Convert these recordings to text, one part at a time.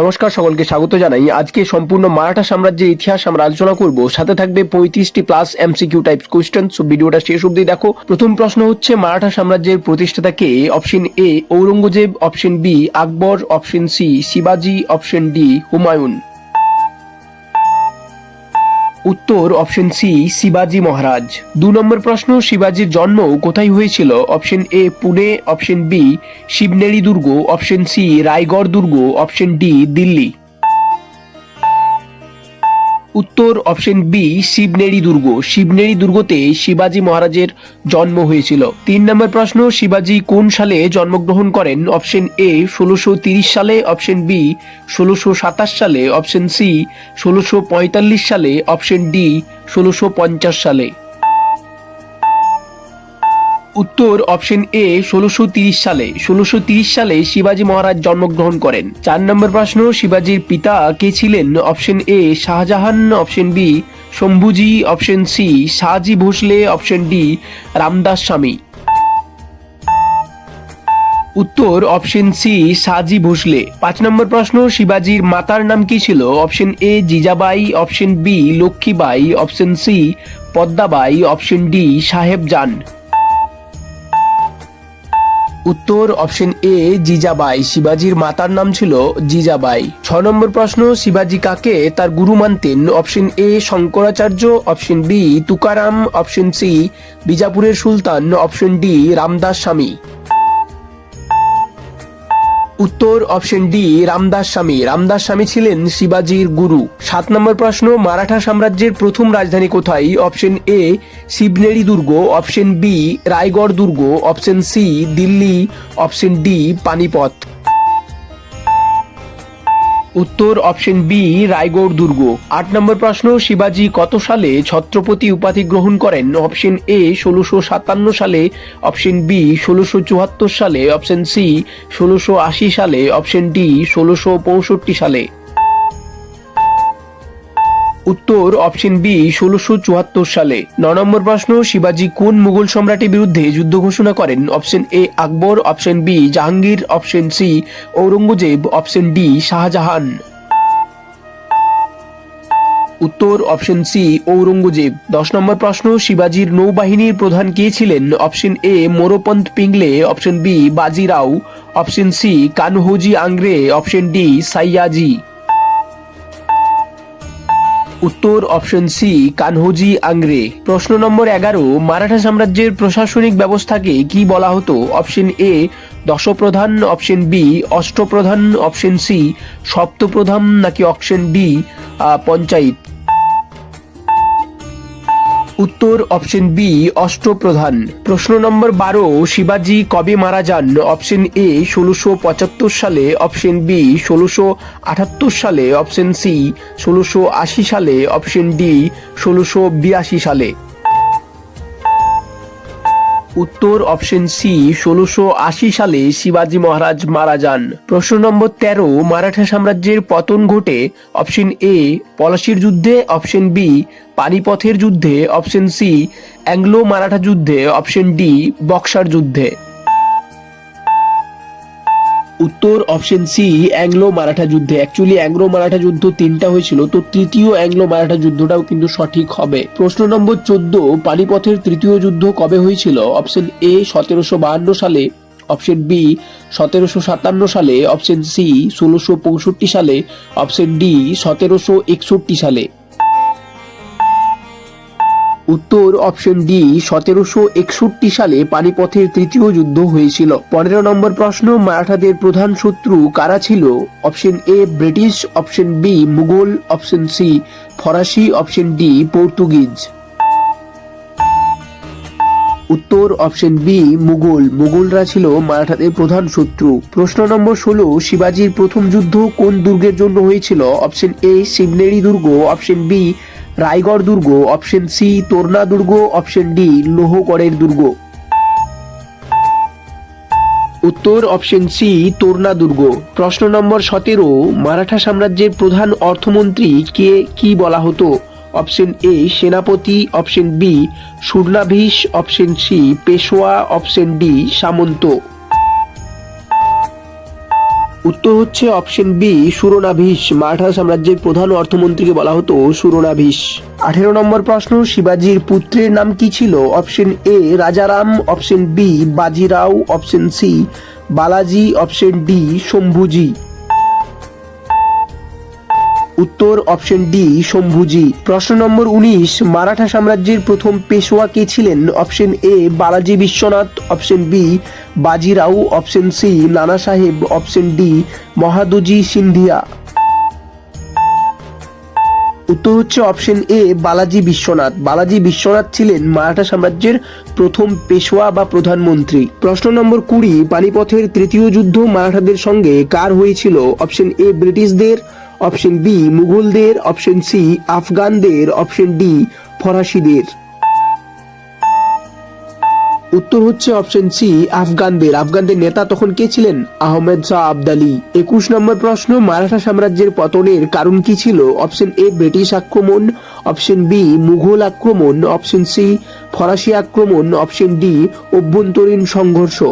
নমস্কার, সকলকে স্বাগত জানাই। আজকে সম্পূর্ণ মারাঠা সাম্রাজ্যের ইতিহাস আমরা আলোচনা করব। সাথে থাকবে পঁয়ত্রিশটি plus MCQ type question so ভিডিওটা শেষ অবধি দেখো। প্রথম প্রশ্ন হচ্ছে, মারাঠা সাম্রাজ্যের প্রতিষ্ঠাতা কে? Option A Aurangzeb option B Akbar option C শিবাজি অপশন ডি হুমায়ুন। উত্তর অপশন সি শিবাজি মহারাজ। দু নম্বর প্রশ্ন, শিবাজির জন্ম কোথায় হয়েছিল? Option A Pune option B Shivneri দুর্গ অপশন সি রায়গড় দুর্গ অপশন ডি দিল্লি। উত্তর অপশন বি শিবনেরি দুর্গ। শিবনেরি দুর্গতে শিবাজি মহারাজের জন্ম হয়েছিল। তিন নম্বর প্রশ্ন, শিবাজি কোন সালে জন্মগ্রহণ করেন? অপশন এ ষোলোশো সালে। অপশন বি ষোলোশো সালে। অপশন সি ষোলোশো সালে। অপশন ডি ষোলোশো সালে। উত্তর অপশন এ ষোলোশো সালে। ষোলোশো সালে শিবাজি মহারাজ জন্মগ্রহণ করেন। চার নম্বর প্রশ্ন, শিবাজির পিতা কে ছিলেন? Option A Shahjahan, option B Sambhaji, option C Shahaji Bhosale, option D Ramdas Swami. উত্তর অপশন সি সাজি ভোসলে। পাঁচ নম্বর প্রশ্ন, শিবাজির মাতার নাম কি ছিল? Option A Jijabai, option B Lakshmibai, option C Padmabai, option D Saheb Jan উত্তর অপশন এ, জিজাবাই। শিবাজির মাতার নাম ছিল জিজাবাই। ছ নম্বর প্রশ্ন, শিবাজি কাকে? তার গুরু মানতেন। Option A, Shankaracharya. Option B, Tukaram. Option C, বিজাপুরের Sultan. Option D, Ramdas Swami. উত্তর অপশন ডি, রামদাস স্বামী। রামদাস স্বামী ছিলেন শিবাজির গুরু। সাত নম্বর প্রশ্ন, মারাঠা সাম্রাজ্যের প্রথম রাজধানী কোথায়? অপশন এ শিবনেরি দুর্গ। অপশন বি, রায়গড় দুর্গ। Option C, Delhi. Option D, Panipat. উত্তর অপশন বি, রায়গড় দুর্গ। আট নম্বর প্রশ্ন, শিবাজি কত সালে ছত্রপতি উপাধি গ্রহণ করেন? অপশন এ, ষোলোশো সাতান্ন সালে। অপশন বি, ষোলোশো চুয়াত্তর সালে। অপশন সি, ষোলোশো আশি সালে। অপশন ডি, ষোলোশো পঁয়ষট্টি সালে। উত্তর অপশন বি, ষোলোশো চুয়াত্তর সালে। ন নম্বর প্রশ্ন, শিবাজি কোন মুঘল সম্রাটের বিরুদ্ধে যুদ্ধ ঘোষণা করেন? Option A, Akbar, option B, Jahangir, option C, Aurangzeb, option D, Shahjahan. উত্তর অপশন সি, ঔরঙ্গজেব। দশ নম্বর প্রশ্ন, শিবাজির নৌবাহিনীর প্রধান কে ছিলেন? Option A Moropant Pingle, option B Bajirao option C, Kanhoji Angre, option D, Sayaji. উত্তর অপশন সি, কানহুজি আংরে। প্রশ্ন নম্বর এগারো, মারাঠা সাম্রাজ্যের প্রশাসনিক ব্যবস্থাকে কি বলা হতো? অপশন এ, দশপ্রধান, অপশন বি, অষ্টপ্রধান, অপশন সি, সপ্তপ্রধান নাকি অপশন ডি পঞ্চায়েত? উত্তর অপশন বি অষ্টপ্রধান প্রশ্ন নম্বর বারো, শিবাজি কবে মারা যান? অপশন এ, ষোলোশো পঁচাত্তর সালে। অপশন বি, ষোলোশো আটাত্তর সালে। অপশন সি, ষোলোশো আশি সালে। অপশন ডি, ষোলোশো বিরাশি সালে। উত্তর অপশন সি, ষোলোশো আশি সালে শিবাজি মহারাজ মারা যান। প্রশ্ন নম্বর তেরো, মারাঠা সাম্রাজ্যের পতন ঘটে অপশন এ, পলাশির যুদ্ধে, অপশন বি, পানিপথের যুদ্ধে, অপশন সি অ্যাংলো মারাঠা যুদ্ধে, অপশন ডি, বক্সার যুদ্ধে। উত্তর অপশন সি, অ্যাংলো মারাঠা যুদ্ধে। অ্যাকচুয়ালি অ্যাংলো মারাঠা যুদ্ধ তিনটা হয়েছিল, তো তৃতীয় অ্যাংলো মারাঠা যুদ্ধটাও কিন্তু সঠিক হবে। প্রশ্ন নম্বর চোদ্দ, পানিপথের তৃতীয় যুদ্ধ কবে হয়েছিল? অপশন এ, সতেরোশো বাহান্ন সালে। অপশন বি, সতেরোশো সাতান্ন সালে। অপশন সি, ষোলোশো পঁয়ষট্টি সালে। অপশন ডি, সতেরোশো একষট্টি সালে। উত্তর অপশন ডি, সতেরোশো একষট্টি সালে পানিপথের তৃতীয় যুদ্ধ হয়েছিল। পনেরো নম্বর প্রশ্ন, মারাঠাদের প্রধান শত্রু কারা ছিল? Option A, British. Option B, Mughal. Option C, ফরাসি। অপশন ডি, পর্তুগিজ। উত্তর অপশন বি, মুঘল। মুঘলরা ছিল মারাঠাদের প্রধান শত্রু। প্রশ্ন নম্বর ষোলো, শিবাজির প্রথম যুদ্ধ কোন দুর্গের জন্য হয়েছিল? অপশন এ শিবনেরি দুর্গ। অপশন বি রায়গড় দুর্গ অপশন সি তোরনা দুর্গ অপশন ডি লোহগড়ের দুর্গ। উত্তর অপশন সি তোরনা দুর্গ। প্রশ্ন নম্বর সতেরো, মারাঠা সাম্রাজ্যের প্রধান অর্থমন্ত্রী কে কি বলা হতো? অপশন এ সেনাপতি option B সুর্ণাভীষ option C Peshwa option D সামন্ত। উত্তর হচ্ছে অপশন বি সুরনাভিস মারাঠা সাম্রাজ্যের প্রধান অর্থমন্ত্রীকে বলা হতো সুরনাভিস আঠেরো নম্বর প্রশ্ন, শিবাজির পুত্রের নাম কি ছিল? Option A Rajaram. Option B Bajirao. Option C Balaji. Option D Sambhaji. উত্তর অপশন ডি, শম্ভুজি। প্রশ্ন নম্বর উনিশ, মারাঠা সাম্রাজ্যের প্রথম পেশোয়া কে ছিলেন? Option A, Balaji Vishwanath. Option B, Bajirao. Option C, Nana Saheb. Option D, Mahadji Scindia. উত্তর হচ্ছে অপশন এ, বালাজি বিশ্বনাথ। বালাজি বিশ্বনাথ ছিলেন মারাঠা সাম্রাজ্যের প্রথম পেশোয়া বা প্রধানমন্ত্রী। প্রশ্ন নম্বর কুড়ি, পানিপথের তৃতীয় যুদ্ধ মারাঠাদের সঙ্গে কার হয়েছিল? অপশন এ, ব্রিটিশদের। অপশন বি, মুঘলদের, অপশন সি, আফগানদের, অপশন ডি, ফরাসিদের। উত্তর হচ্ছে অপশন সি, আফগানদের। আফগানদের নেতা তখন কে ছিলেন? আহমেদ শাহ আবদালি। একুশ নম্বর প্রশ্ন, মারাঠা সাম্রাজ্যের পতনের কারণ কি ছিল? অপশন এ, ব্রিটিশ আক্রমণ। অপশন বি, মুঘল আক্রমণ। অপশন সি, ফরাসি আক্রমণ। অপশন ডি, অভ্যন্তরীণ সংঘর্ষ।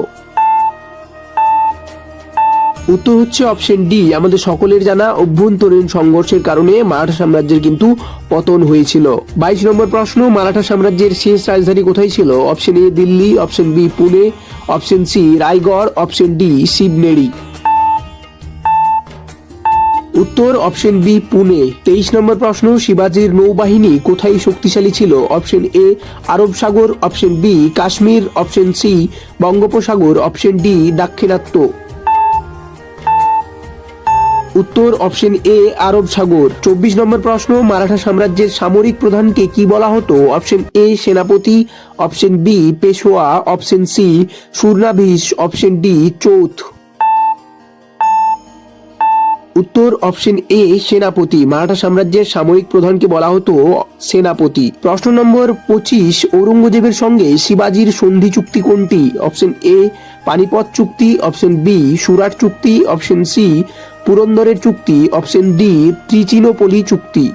উত্তর হচ্ছে অপশন ডি আমাদের সকলের জানা অভ্যন্তরীণ সংঘর্ষের কারণে মারাঠা সাম্রাজ্যের কিন্তু পতন হয়েছিল। বাইশ নম্বর প্রশ্ন, মারাঠা সাম্রাজ্যের শেষ রাজধানী কোথায় ছিল? Option A Delhi option B Pune option C Raigad option D Shivneri. উত্তর অপশন বি পুনে। তেইশ নম্বর প্রশ্ন, শিবাজির নৌবাহিনী কোথায় শক্তিশালী ছিল? অপশন এ আরব সাগর option B Kashmir option C বঙ্গোপসাগর অপশন ডি দাক্ষিণাত্য। উত্তর অপশন এ, আরব সাগর। চব্বিশ নম্বর প্রশ্ন, মারাঠা সাম্রাজ্যের সামরিক প্রধানকে কি বলা হতো? অপশন এ, সেনাপতি। Option B, Peshwa. Option C, সুরনাভিস। Option D, chauth. উত্তর অপশন এ, সেনাপতি। মারাঠা সাম্রাজ্যের সামরিক প্রধানকে বলা হতো সেনাপতি। প্রশ্ন নম্বর পঁচিশ, ঔরঙ্গজেবের সঙ্গে শিবাজির সন্ধি চুক্তি কোনটি? অপশন এ, পানিপথ চুক্তি। অপশন বি, সুরাট চুক্তি। অপশন সি পুরন্দরের চুক্তি অপশন ডি ত্রিচিনোপলি চুক্তি।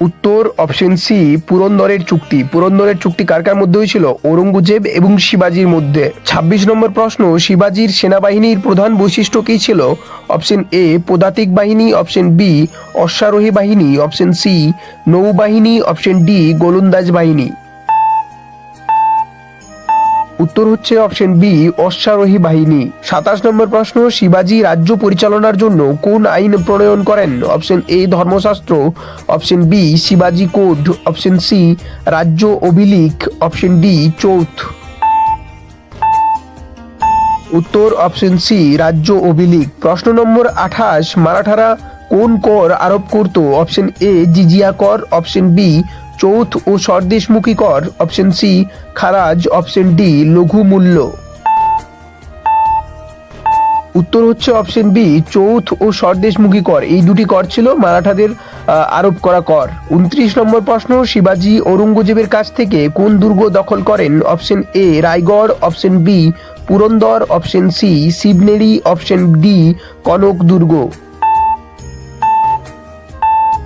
উত্তর অপশন সি পুরন্দরের চুক্তি। পুরন্দরের চুক্তি কার কার মধ্যে হয়েছিল? ঔরঙ্গজেব এবং শিবাজির মধ্যে। ২৬ নম্বর প্রশ্ন, শিবাজির সেনাবাহিনীর প্রধান বৈশিষ্ট্য কী ছিল? অপশন এ পদাতিক বাহিনী অপশন বি অশ্বারোহী বাহিনী অপশন সি নৌবাহিনী অপশন ডি গোলন্দাজ বাহিনী। উত্তর হচ্ছে অপশন বি, অশ্বারোহী বাহিনী। সাতাশ নম্বর প্রশ্ন, শিবাজি রাজ্য পরিচালনার জন্য কোন আইন প্রণয়ন করেন? অপশন এ, ধর্মশাস্ত্র। অপশন বি, শিবাজি কোড। অপশন সি, রাজ্য অভিলিখ। Option D, chauth. উত্তর অপশন সি, রাজ্য অভিলিখ। প্রশ্ন নম্বর আঠাশ, মারাঠারা কোন কর আরোপ করত? অপশন এ, জিজিয়া কর। অপশন বি চৌথ ও স্বদেশমুখী কর অপশন সি খারাজ অপশন ডি লঘু মূল্য উত্তর হচ্ছে অপশন বি চৌথ ও স্বদেশমুখী কর। এই দুটি কর ছিল মারাঠাদের আরোপ করা কর। উনত্রিশ নম্বর প্রশ্ন, শিবাজি ঔরঙ্গজেবের কাছ থেকে কোন দুর্গ দখল করেন? Option A Raigad option B Purandar option C Shivneri option D Kanak দুর্গ।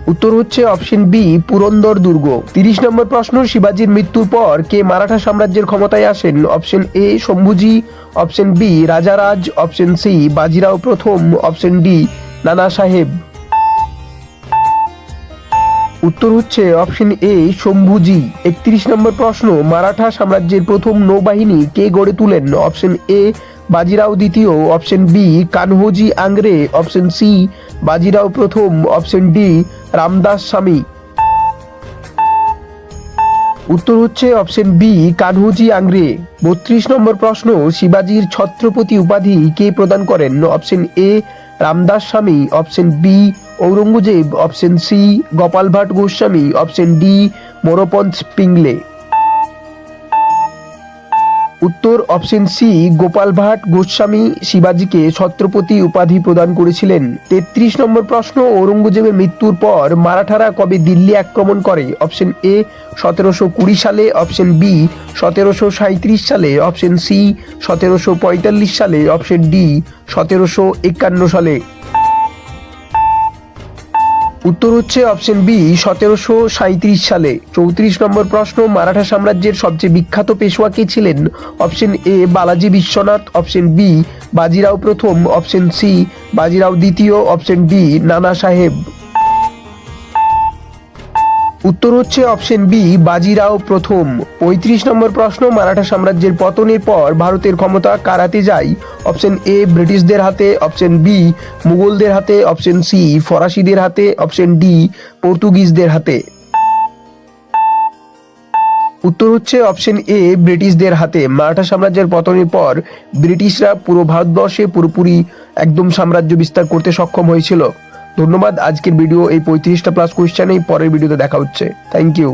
উত্তর হচ্ছে অপশন বি, পুরন্দর দুর্গ। তিরিশ নম্বর প্রশ্ন, শিবাজির মৃত্যুর পর কে মারাঠা সাম্রাজ্যের ক্ষমতায় আসেন? Option A, Sambhaji, option B, Rajaram, option C, Bajirao প্রথম, অপশন ডি, নানা সাহেব। উত্তর হচ্ছে অপশন এ, শম্ভুজি। একত্রিশ নম্বর প্রশ্ন, মারাঠা সাম্রাজ্যের প্রথম নৌবাহিনী কে গড়ে তুলেন? অপশন এ, বাজিরাও দ্বিতীয়, option B, Kanhoji Angre, option C, Bajirao প্রথম, অপশন ডি রামদাস স্বামী। উত্তর হচ্ছে অপশন বি কানহুজি আংরে। বত্রিশ নম্বর প্রশ্ন, শিবাজির ছত্রপতি উপাধি কে প্রদান করেন? Option A Ramdas Swami. Option B Aurangzeb. Option C Gopal Bhat Goswami. Option D Moropant Pingle. উত্তর অপশন সি গোপাল ভাট, গোস্বামী শিবাজিকে ছত্রপতি উপাধি প্রদান করেছিলেন। তেত্রিশ নম্বর প্রশ্ন, ঔরঙ্গজেবের মৃত্যুর পর মারাঠারা কবে দিল্লি আক্রমণ করে? অপশন এ সতেরোশো কুড়ি সালে। অপশন বি সতেরোশো সাঁত্রিশ সালে। অপশন সি সতেরোশো পঁয়তাল্লিশ সালে। অপশন ডি সতেরোশো একান্ন সালে। উত্তর হচ্ছে অপশন বি, সতেরোশো সালে। চৌত্রিশ নম্বর প্রশ্ন, মারাঠা সাম্রাজ্যের সবচেয়ে বিখ্যাত পেশোয়া কে ছিলেন? Option A, Balaji Vishwanath, option B, Bajirao প্রথম, অপশন সি, বাজিরাও দ্বিতীয়, অপশন ডি, নানা সাহেব। উত্তর হচ্ছে অপশন বি বাজিরাও প্রথম। পঁয়ত্রিশ নম্বর প্রশ্ন, মারাঠা সাম্রাজ্যের পতনের পর ভারতের ক্ষমতা কারাতে যায়? অপশন এ ব্রিটিশদের হাতে অপশন বি মুঘলদের হাতে অপশন সি ফরাসিদের হাতে অপশন ডি পর্তুগিজদের হাতে। উত্তর হচ্ছে অপশন এ ব্রিটিশদের হাতে। মারাঠা সাম্রাজ্যের পতনের পর ব্রিটিশরা পুরো ভারতবর্ষে পুরোপুরি একদম সাম্রাজ্য বিস্তার করতে সক্ষম হয়েছিল। ধন্যবাদ। আজকের ভিডিও এই পঁয়ত্রিশটা প্লাস কোয়েশ্চেনেই পরের ভিডিওতে দেখা হচ্ছে। Thank you